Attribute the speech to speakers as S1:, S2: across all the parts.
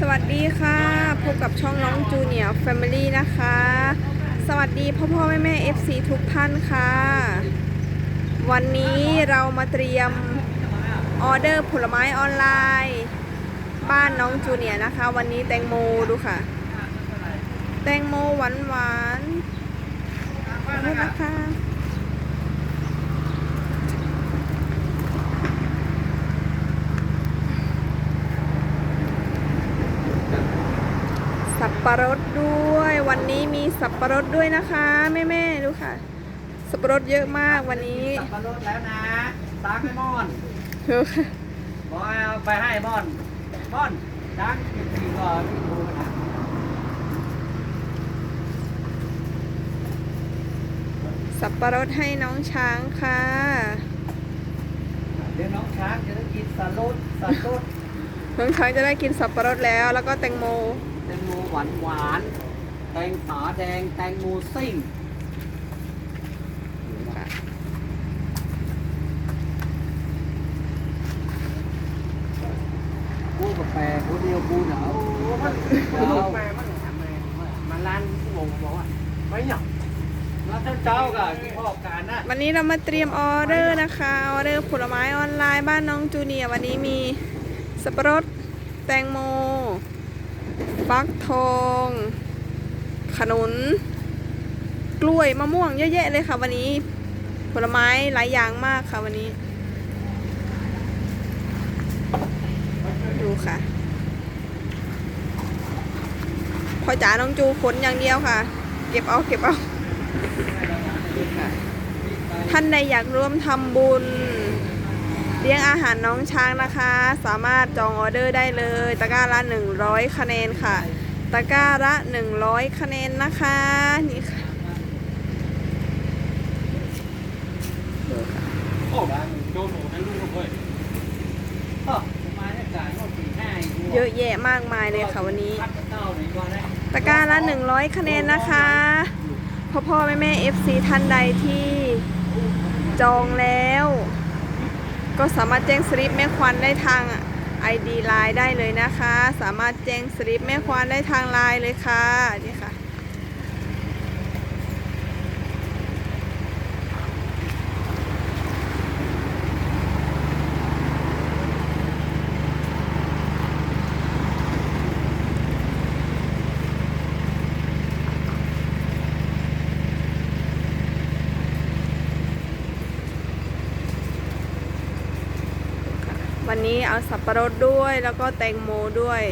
S1: สวัสดีค่ะ พบกับช่องน้องจูเนียร์แฟมิลี่นะคะ สวัสดีพ่อพ่อแม่แม่ FC ทุกท่านค่ะ วันนี้เรามาเตรียมออเดอร์ผลไม้ออนไลน์ บ้านน้องจูเนียร์นะคะ วันนี้แตงโมดูค่ะ แตงโมหวานหวานขอโทษนะคะ สับปะรดด้วย วันนี้มีสับปะรดด้วยนะคะแม่แม่ๆดูค่ะ สับปะรดเยอะมากวันนี้
S2: สับปะรดแล้วนะตักให้ม่อน
S1: ดูค่ะ
S2: บอกเอาไปให้ม่อนม่อนตักอีกทีก่อนดูนะ
S1: สับปะรดให้น้องช้างค่ะ
S2: เดี๋ยวน้องช้างจะได้กินสลุดสลุด
S1: น้องช้างจะได้กินสับปะรดแล้ว แล้วก็แตงโม
S2: แตงโมห วานหวาน แตงผาแดง แตงโมซิ่งกูกาแฟกูเดียวกูเหนามัน
S3: ลู
S2: เจ้าก
S3: แม่มันทำไมมาร้านงงบอกว่าไม่หยับ
S2: แล้วท่านเจ้ากับที่พ่อการนะ
S1: วันนี้เรามาเตรียมออเดอร์นะคะ ออเดอร์ผลไม้ออนไลน์บ้านน้องจูเนียร์วันนี้มีสับปะรด แตงโม ฟักทอง ขนุน กล้วยมะม่วงเยอะแยะเลยค่ะ วันนี้ผลไม้หลายอย่างมากค่ะวันนี้ ดูค่ะพอจ๋าน้องจูขนอย่างเดียวค่ะ เก็บเอาเก็บเอา ท่านใดอยากร่วมทำบุญ เลี้ยงอาหารน้องช้างนะคะ สามารถจองออเดอร์ได้เลย ตะกร้าละ 100 คะแนนค่ะ ตะกร้าละ 100 คะแนนนะคะนี่ค่ะดูค่ะ
S2: โอ้โดนหนูให้ลูกเลยเออมาเนี่ยจ่ายงวดสี่ห้าอีก
S1: เยอะแยะมากมายเลยค่ะวันนี้
S2: พัดเต้าหน่อยก่อนนะ
S1: ตะกร้าละ 100 คะแนนนะคะพ่อพ่อแม่แม่ FC ท่านใดที่จองแล้ว ก็สามารถแจ้งสลิปแม่ควันได้ทาง ID Line ได้เลยนะคะ สามารถแจ้งสลิปแม่ควันได้ทางไลน์เลยค่ะนี่ค่ะ วันนี้เอาสับปะรดด้วยแล้วก็แตงโมด้วย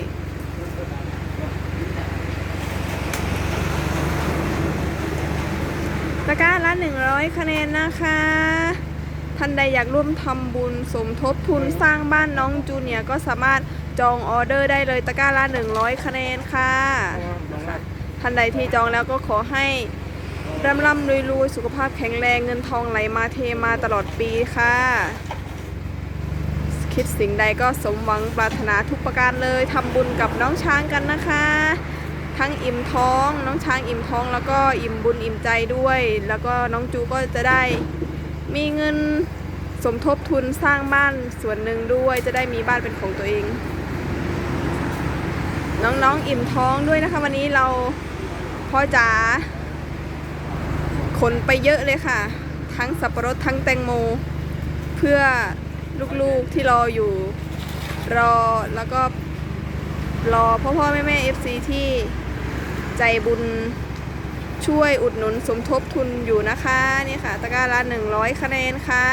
S1: ตะกร้าละ100คะแนนนะคะ ท่านใดอยากร่วมทำบุญสมทบทุนสร้างบ้านน้องจูเนียก็สามารถจองออเดอร์ได้เลยตะกร้าละ100คะแนนค่ะ ท่านใดที่จองแล้วก็ขอให้ร่ำร่ำรวยรวยสุขภาพแข็งแรงเงินทองไหลมาเทมาตลอดปีค่ะ คิดสิ่งใดก็สมหวังปรารถนาทุกประการเลยทำบุญกับน้องช้างกันนะคะ ทั้งอิ่มท้องน้องช้างอิ่มท้องแล้วก็อิ่มบุญอิ่มใจด้วย แล้วก็น้องจูก็จะได้มีเงินสมทบทุนสร้างบ้านส่วนหนึ่งด้วยจะได้มีบ้านเป็นของตัวเอง น้องๆอิ่มท้องด้วยนะคะ วันนี้เราพ่อจ๋าขนไปเยอะเลยค่ะ ทั้งสับปะรดทั้งแตงโม เพื่อ ลูกๆที่รออยู่ รอแล้วก็รอพ่อพ่อแม่แม่เอฟซีที่ใจบุญช่วยอุดหนุนสมทบทุนอยู่นะคะ นี่ค่ะ ตะกร้าละ100คะแนนค่ะ